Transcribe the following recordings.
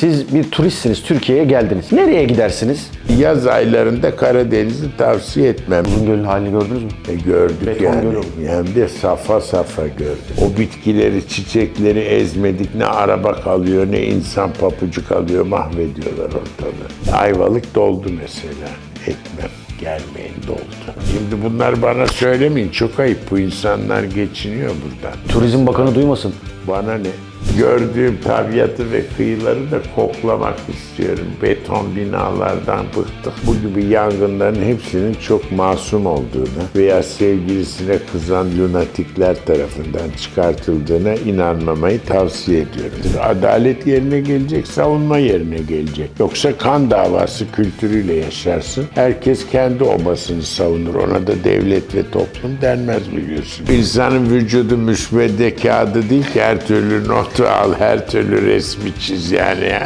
siz bir turistsiniz, Türkiye'ye geldiniz. Nereye gidersiniz? Yaz aylarında Karadeniz'i tavsiye etmem. Gölün halini gördünüz mü? E gördük Beton yani. göl oldu. Hem de safa safa gördük. O bitkileri, çiçekleri ezmedik. Ne araba kalıyor, ne insan papucu kalıyor. Mahvediyorlar ortalığı. Ayvalık doldu mesela. Etmem. Gelmeyin doldu. Şimdi bunlar bana söylemeyin. Çok ayıp. Bu insanlar geçiniyor buradan. Turizm Bakanı duymasın. Bana ne? Gördüğüm tabiatı ve kıyıları da koklamak istiyorum. Beton binalardan bıktık. Bu gibi yangınların hepsinin çok masum olduğuna veya sevgilisine kızan lunatikler tarafından çıkartıldığına inanmamayı tavsiye ediyorum. Adalet yerine gelecek, savunma yerine gelecek. Yoksa kan davası kültürüyle yaşarsın. Herkes kendi obasını savunur. Ona da devlet ve toplum denmez biliyorsun. İnsanın vücudu müsvedde kağıdı değil ki her türlü notu al, her türlü resmi çiz yani.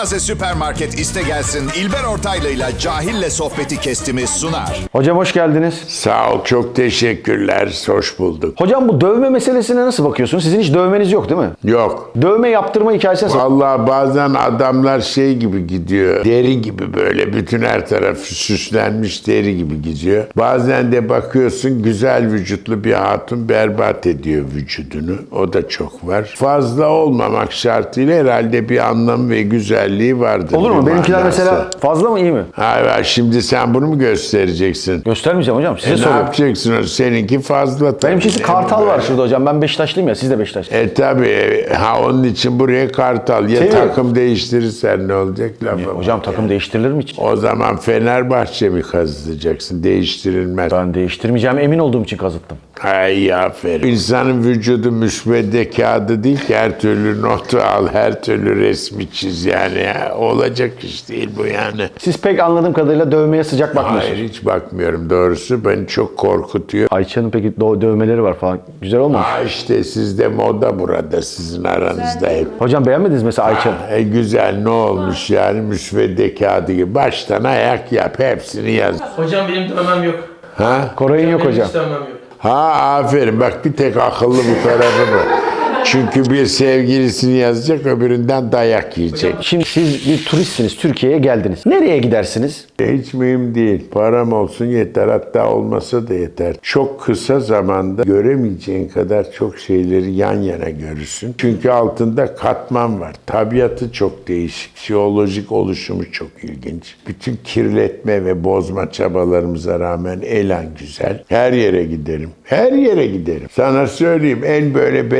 Taptaze süpermarket iste gelsin İlber Ortaylı'yla Cahil'le sohbeti kestimi sunar. Hocam hoş geldiniz. Sağ ol, çok teşekkürler. Hoş bulduk. Hocam bu dövme meselesine nasıl bakıyorsunuz? Sizin hiç dövmeniz yok değil mi? Yok, Dövme yaptırma hikayesine nasıl? Vallahi bazen adamlar şey gibi gidiyor. Deri gibi böyle bütün her tarafı süslenmiş deri gibi gidiyor. Bazen de bakıyorsun güzel vücutlu bir hatun berbat ediyor vücudunu. O da çok var. Fazla olmamak şartıyla herhalde bir anlamı ve güzelliği vardır. Olur mu? bir Benimkiler manası. mesela fazla mı iyi mi? Hayır, şimdi sen bunu mu göstereceksin? Göstermeyeceğim hocam. Size E, ne soruyorum. yapacaksın? o? Seninki fazla tabii. Benimkisi kartal var şurada hocam. Ben Beşiktaşlıyım ya. Siz de Beşiktaş. E tabi ha onun için buraya kartal ya Seviyorum. takım değiştirirsen ne olacak lafı Hocam takım değiştirilir mi hiç? O zaman Fenerbahçe mi kazıtacaksın? Değiştirilmez. Ben değiştirmeyeceğim emin olduğum için kazıttım. Hay aferin. İnsanın vücudu müsvedde kağıdı değil ki her türlü notu al, her türlü resmi çiz yani. Ya. Olacak iş değil bu yani. Siz pek anladığım kadarıyla dövmeye sıcak bakmıyorsunuz. Hayır hiç bakmıyorum doğrusu. Beni çok korkutuyor. Ayça'nın peki do- dövmeleri var falan. Güzel olmamış. Ha işte sizde moda burada sizin aranızda hep. Hocam beğenmediniz mesela Ayça'nın? E güzel ne olmuş yani müsvedde kağıdı gibi. Baştan ayak yap hepsini yaz. Hocam benim dövmem yok. Ha? Koray'ın yok Benim hocam. hiç dövmem yok. Ha aferin bak bir tek akıllı bu tarafı bu. Çünkü bir sevgilisini yazacak öbüründen dayak yiyecek. Şimdi siz bir turistsiniz, Türkiye'ye geldiniz. Nereye gidersiniz? Hiç mühim değil. Param olsun yeter. Hatta olmasa da yeter. Çok kısa zamanda göremeyeceğin kadar çok şeyleri yan yana görürsün. Çünkü altında katman var. Tabiatı çok değişik. Jeolojik oluşumu çok ilginç. Bütün kirletme ve bozma çabalarımıza rağmen elan güzel. Her yere giderim. Her yere giderim. Sana söyleyeyim en böyle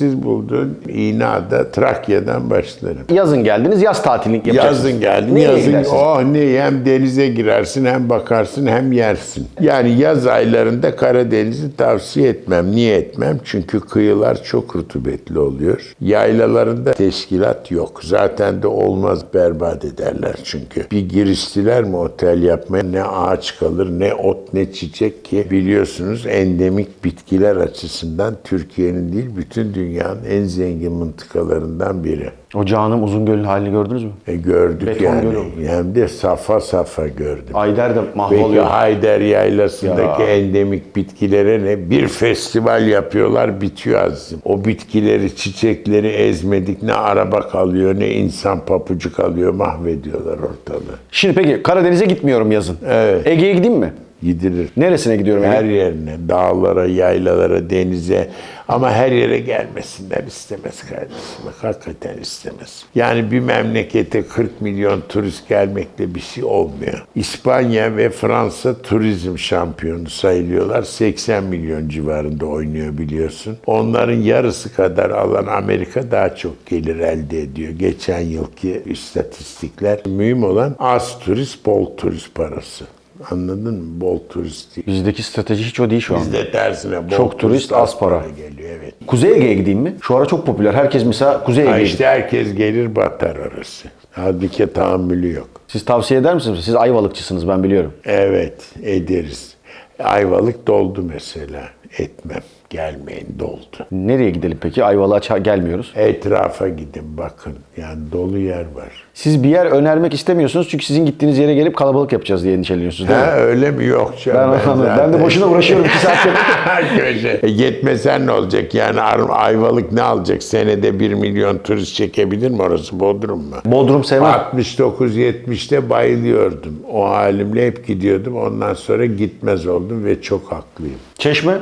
bereketsiz bulduğun İğneada, Trakya'dan başlarım. Yazın geldiniz, yaz tatili yapacaksınız. Yazın geldin. Nereye yazın gidersiniz? oh ne hem denize girersin hem bakarsın hem yersin. Yani yaz aylarında Karadeniz'i tavsiye etmem. Niye etmem? Çünkü kıyılar çok rutubetli oluyor. Yaylalarında teşkilat yok. Zaten de olmaz berbat ederler çünkü. Bir giriştiler mi otel yapmaya ne ağaç kalır ne ot ne çiçek ki biliyorsunuz endemik bitkiler açısından Türkiye'nin değil bütün dünyanın en zengin mıntıkalarından biri. O canım Uzungöl'ün halini gördünüz mü? E gördük Beton yani. göl oldu. Hem de safa safa gördüm. Ayder de Peki mahvoluyor. Hayder Yaylası'ndaki Ya. endemik bitkilere ne? Bir festival yapıyorlar bitiyor azim. O bitkileri, çiçekleri ezmedik. Ne araba kalıyor ne insan papucu kalıyor. Mahvediyorlar ortalığı. Şimdi peki Karadeniz'e gitmiyorum yazın. Evet. Ege'ye gideyim mi? Gidilir. Neresine gidiyorum Her Ege? yerine, dağlara, yaylalara, denize ama her yere gelmesinler istemez kardeşim. Hakikaten istemez. Yani bir memlekete 40 milyon turist gelmekle bir şey olmuyor. İspanya ve Fransa turizm şampiyonu sayılıyorlar. 80 milyon civarında oynuyor biliyorsun. Onların yarısı kadar alan Amerika daha çok gelir elde ediyor. Geçen yılki istatistikler. Mühim olan az turist, bol turist parası. Anladın mı? Bol turist değil. Bizdeki strateji hiç o değil şu an. Bizde tersine bol Çok turist, az para. geliyor evet. Kuzey Ege'ye gideyim mi? Şu ara çok popüler. Herkes mesela Kuzey Ha Ege'ye işte herkes gelir batar orası. Halbuki tahammülü yok. Siz tavsiye eder misiniz? Siz Ayvalıkçısınız ben biliyorum. Evet ederiz. Ayvalık doldu mesela. Etmem. Gelmeyin doldu. Nereye gidelim peki? Ayvalık'a gelmiyoruz. Etrafa gidin bakın. Yani dolu yer var. Siz bir yer önermek istemiyorsunuz çünkü sizin gittiğiniz yere gelip kalabalık yapacağız diye endişeleniyorsunuz değil mi? Ha öyle mi? Yok Ben, canım. anladım. ben de zaten- boşuna uğraşıyorum iki saattir. Köşe. E, yetmesen ne olacak? Yani Ayvalık ne alacak? Senede 1 milyon turist çekebilir mi orası? Bodrum mu? Bodrum sevmem. 69-70'te bayılıyordum. O halimle hep gidiyordum. Ondan sonra gitmez oldum ve çok haklıyım. Çeşme.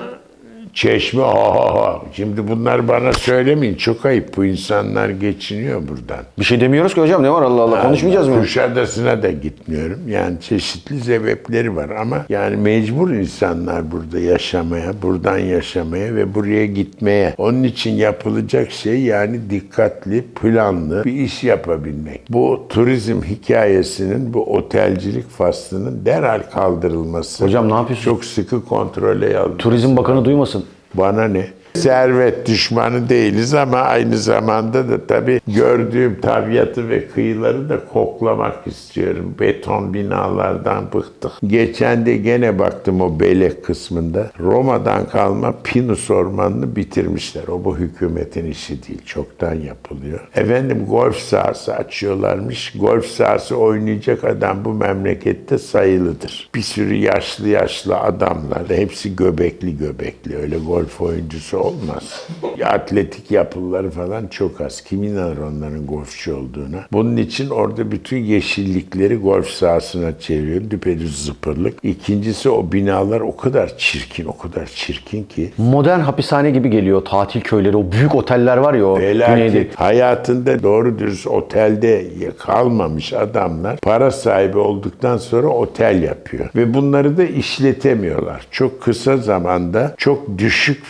Çeşme oho. Şimdi bunlar bana söylemeyin. Çok ayıp. Bu insanlar geçiniyor buradan. Bir şey demiyoruz ki hocam ne var Allah Allah konuşmayacağız mı? Kuşadası'na da gitmiyorum. Yani çeşitli sebepleri var ama yani mecbur insanlar burada yaşamaya, buradan yaşamaya ve buraya gitmeye. Onun için yapılacak şey yani dikkatli, planlı bir iş yapabilmek. Bu turizm hikayesinin, bu otelcilik faslının derhal kaldırılması. Hocam ne yapıyorsun? Çok sıkı kontrole alınması. Turizm Bakanı duymasın. Bana ne? Servet düşmanı değiliz ama aynı zamanda da tabii gördüğüm tabiatı ve kıyıları da koklamak istiyorum. Beton binalardan bıktık. Geçen de gene baktım o belek kısmında. Roma'dan kalma Pinus ormanını bitirmişler. O bu hükümetin işi değil. Çoktan yapılıyor. Efendim golf sahası açıyorlarmış. Golf sahası oynayacak adam bu memlekette sayılıdır. Bir sürü yaşlı yaşlı adamlar. Hepsi göbekli göbekli. Öyle golf oyuncusu olmaz. Atletik yapıları falan çok az. Kim inanır onların golfçu olduğuna? Bunun için orada bütün yeşillikleri golf sahasına çeviriyor. Düpedüz zıpırlık. İkincisi o binalar o kadar çirkin, o kadar çirkin ki Modern hapishane gibi geliyor tatil köyleri. O büyük oteller var ya o güneyde. Hayatında doğru dürüst otelde kalmamış adamlar para sahibi olduktan sonra otel yapıyor. Ve bunları da işletemiyorlar. Çok kısa zamanda çok düşük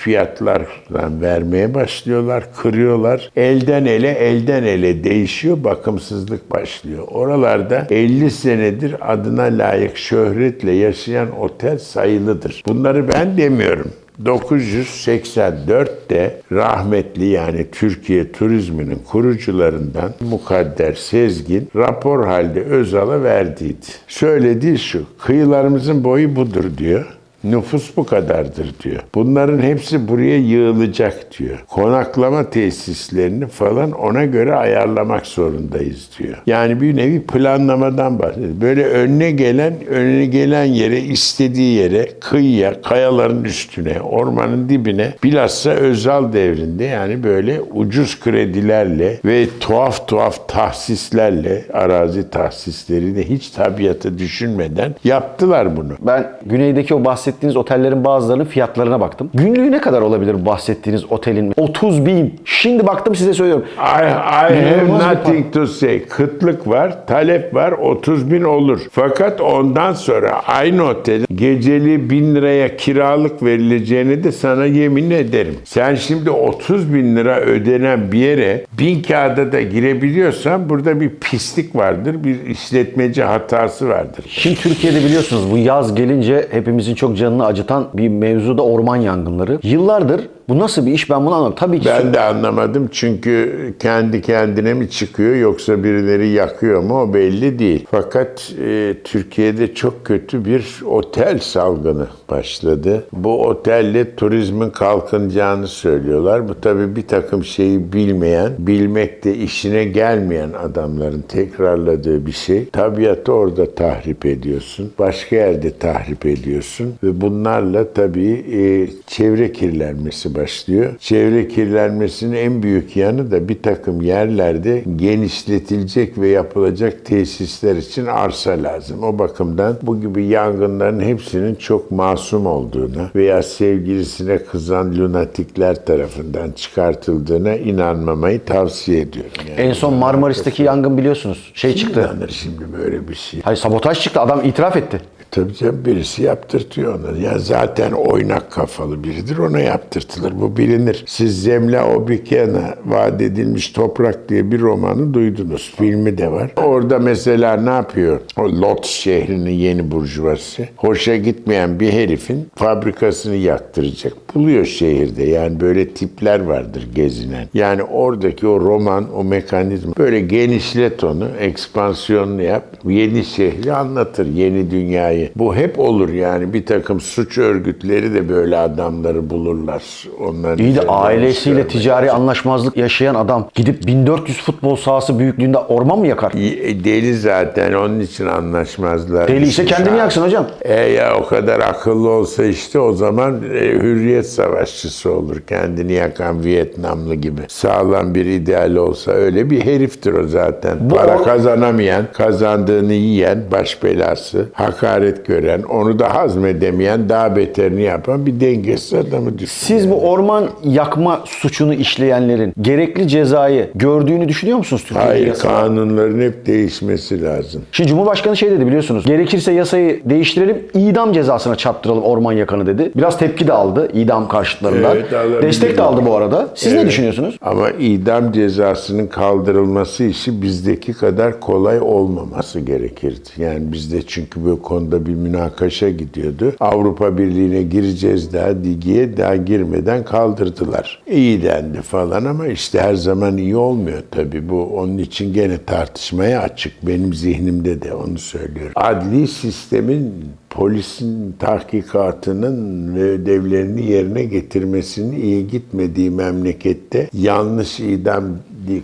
fiyatlardan vermeye başlıyorlar, kırıyorlar. Elden ele, elden ele değişiyor, bakımsızlık başlıyor. Oralarda 50 senedir adına layık şöhretle yaşayan otel sayılıdır. Bunları ben demiyorum. 984'te rahmetli yani Türkiye turizminin kurucularından Mukadder Sezgin rapor halde Özal'a verdiydi. Söylediği şu, kıyılarımızın boyu budur diyor. Nüfus bu kadardır diyor. Bunların hepsi buraya yığılacak diyor. Konaklama tesislerini falan ona göre ayarlamak zorundayız diyor. Yani bir nevi planlamadan bahsediyor. Böyle önüne gelen, önüne gelen yere, istediği yere, kıyıya, kayaların üstüne, ormanın dibine bilhassa Özal devrinde yani böyle ucuz kredilerle ve tuhaf tuhaf tahsislerle, arazi tahsisleriyle hiç tabiatı düşünmeden yaptılar bunu. Ben güneydeki o bahsettiğiniz otellerin bazılarının fiyatlarına baktım. Günlüğü ne kadar olabilir bahsettiğiniz otelin? 30 bin. Şimdi baktım size söylüyorum. I, I have nothing to say. Kıtlık var, talep var, 30 bin olur. Fakat ondan sonra aynı otelin geceli bin liraya kiralık verileceğini de sana yemin ederim. Sen şimdi 30 bin lira ödenen bir yere bin kağıda da girebiliyorsan burada bir pislik vardır, bir işletmeci hatası vardır. Şimdi Türkiye'de biliyorsunuz bu yaz gelince hepimizin çok canını acıtan bir mevzu da orman yangınları. Yıllardır bu nasıl bir iş ben bunu anlamadım. Tabii ki Ben de anlamadım çünkü kendi kendine mi çıkıyor yoksa birileri yakıyor mu o belli değil. Fakat e, Türkiye'de çok kötü bir otel salgını başladı. Bu otelle turizmin kalkınacağını söylüyorlar. Bu tabii bir takım şeyi bilmeyen, bilmekte işine gelmeyen adamların tekrarladığı bir şey. Tabiatı orada tahrip ediyorsun. Başka yerde tahrip ediyorsun. Ve bunlarla tabii e, çevre kirlenmesi başlıyor. Çevre kirlenmesinin en büyük yanı da bir takım yerlerde genişletilecek ve yapılacak tesisler için arsa lazım. O bakımdan bu gibi yangınların hepsinin çok masum olduğuna veya sevgilisine kızan lunatikler tarafından çıkartıldığına inanmamayı tavsiye ediyorum. Yani en son Marmaris'teki yangın biliyorsunuz. Şey kim çıktı. inanır şimdi böyle bir şey? Hayır sabotaj çıktı. Adam itiraf etti. Tabii canım birisi yaptırtıyor onu. Ya zaten oynak kafalı biridir ona yaptırtılır. Bu bilinir. Siz Zemla Obikyan'a vaat edilmiş toprak diye bir romanı duydunuz. Filmi de var. Orada mesela ne yapıyor? O Lot şehrinin yeni burjuvası. Hoşa gitmeyen bir herifin fabrikasını yaktıracak. Buluyor şehirde. Yani böyle tipler vardır gezinen. Yani oradaki o roman, o mekanizma böyle genişlet onu, ekspansiyonunu yap. Yeni şehri anlatır. Yeni dünyayı dünyayı. Bu hep olur yani. Bir takım suç örgütleri de böyle adamları bulurlar. Onların İyi de ailesiyle ticari anlaşmazlık yaşayan adam gidip 1400 futbol sahası büyüklüğünde orman mı yakar? E, Deli zaten onun için anlaşmazlar. Deliyse kendini yaksın hocam. E ya o kadar akıllı olsa işte o zaman e, hürriyet savaşçısı olur. Kendini yakan Vietnamlı gibi. Sağlam bir ideal olsa öyle bir heriftir o zaten. Bu Para kazanamayan, kazandığını yiyen, baş belası, hakaret gören, onu da hazmedemeyen, daha beterini yapan bir dengesiz adamı düşün. Siz bu orman yakma suçunu işleyenlerin gerekli cezayı gördüğünü düşünüyor musunuz Türkiye'de? Hayır yasa? kanunların hep değişmesi lazım. Şimdi Cumhurbaşkanı şey dedi biliyorsunuz. Gerekirse yasayı değiştirelim, idam cezasına çarptıralım orman yakanı dedi. Biraz tepki de aldı idam karşıtlarından. Evet. Destek de aldı bu arada. Siz ne Evet. düşünüyorsunuz? Ama idam cezasının kaldırılması işi bizdeki kadar kolay olmaması gerekirdi. Yani bizde çünkü bu konuda bir münakaşa gidiyordu. Avrupa Birliği'ne gireceğiz daha digiye daha girmeden kaldırdılar. İyi dendi falan ama işte her zaman iyi olmuyor tabii. Bu onun için gene tartışmaya açık. Benim zihnimde de onu söylüyorum. Adli sistemin polisin tahkikatının ve ödevlerini yerine getirmesinin iyi gitmediği memlekette yanlış idam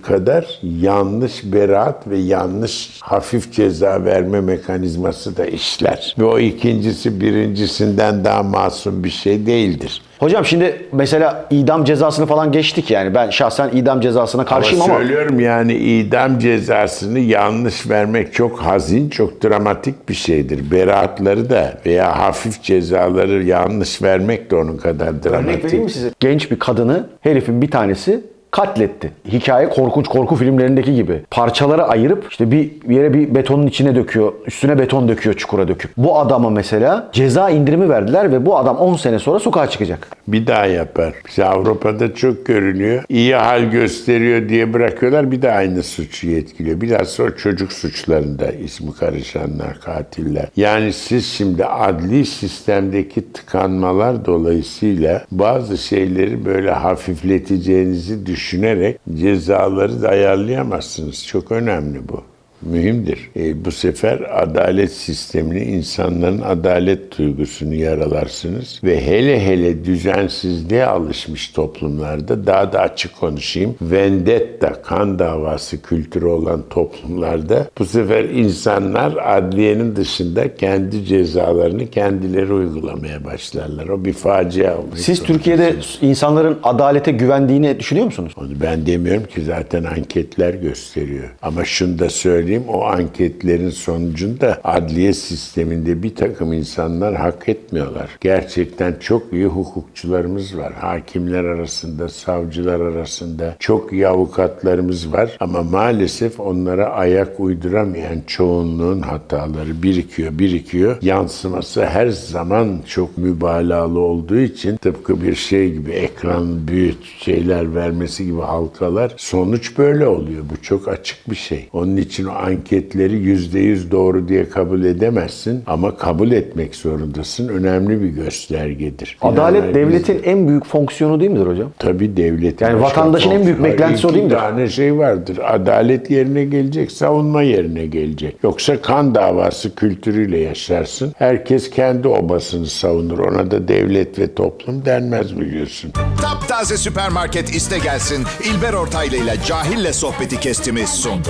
kadar yanlış beraat ve yanlış hafif ceza verme mekanizması da işler. Ve o ikincisi birincisinden daha masum bir şey değildir. Hocam şimdi mesela idam cezasını falan geçtik yani. Ben şahsen idam cezasına karşıyım ama söylüyorum yani idam cezasını yanlış vermek çok hazin, çok dramatik bir şeydir. Beraatları da veya hafif cezaları yanlış vermek de onun kadar Örnek dramatik. vereyim mi size? Genç bir kadını herifin bir tanesi katletti. Hikaye korkunç korku filmlerindeki gibi. Parçalara ayırıp işte bir yere bir betonun içine döküyor. Üstüne beton döküyor çukura döküp. Bu adama mesela ceza indirimi verdiler ve bu adam 10 sene sonra sokağa çıkacak. Bir daha yapar. Bize Avrupa'da çok görülüyor. İyi hal gösteriyor diye bırakıyorlar. Bir de aynı suçu yetkiliyor. Bilhassa o çocuk suçlarında ismi karışanlar, katiller. Yani siz şimdi adli sistemdeki tıkanmalar dolayısıyla bazı şeyleri böyle hafifleteceğinizi düşünerek cezaları da ayarlayamazsınız. Çok önemli bu. Mühimdir. E, bu sefer adalet sistemini, insanların adalet duygusunu yaralarsınız. Ve hele hele düzensizliğe alışmış toplumlarda, daha da açık konuşayım, vendetta, kan davası kültürü olan toplumlarda bu sefer insanlar adliyenin dışında kendi cezalarını kendileri uygulamaya başlarlar. O bir facia olur. Siz Türkiye'de insanların adalete güvendiğini düşünüyor musunuz? Onu ben demiyorum ki zaten anketler gösteriyor. Ama şunu da söyleyeyim o anketlerin sonucunda adliye sisteminde bir takım insanlar hak etmiyorlar. Gerçekten çok iyi hukukçularımız var. Hakimler arasında, savcılar arasında çok iyi avukatlarımız var. Ama maalesef onlara ayak uyduramayan çoğunluğun hataları birikiyor, birikiyor. Yansıması her zaman çok mübalağalı olduğu için tıpkı bir şey gibi ekran büyüt şeyler vermesi gibi halkalar sonuç böyle oluyor. Bu çok açık bir şey. Onun için o anketleri yüzde yüz doğru diye kabul edemezsin ama kabul etmek zorundasın. Önemli bir göstergedir. Adalet Binaenaleyh devletin en büyük fonksiyonu değil midir hocam? Tabii devlet. Yani vatandaşın en büyük beklentisi o değil midir? İki tane şey vardır. Adalet yerine gelecek, savunma yerine gelecek. Yoksa kan davası kültürüyle yaşarsın. Herkes kendi obasını savunur. Ona da devlet ve toplum denmez biliyorsun. Taptaze süpermarket iste gelsin İlber Ortaylı ile Cahil'le sohbeti kestimiz sundu.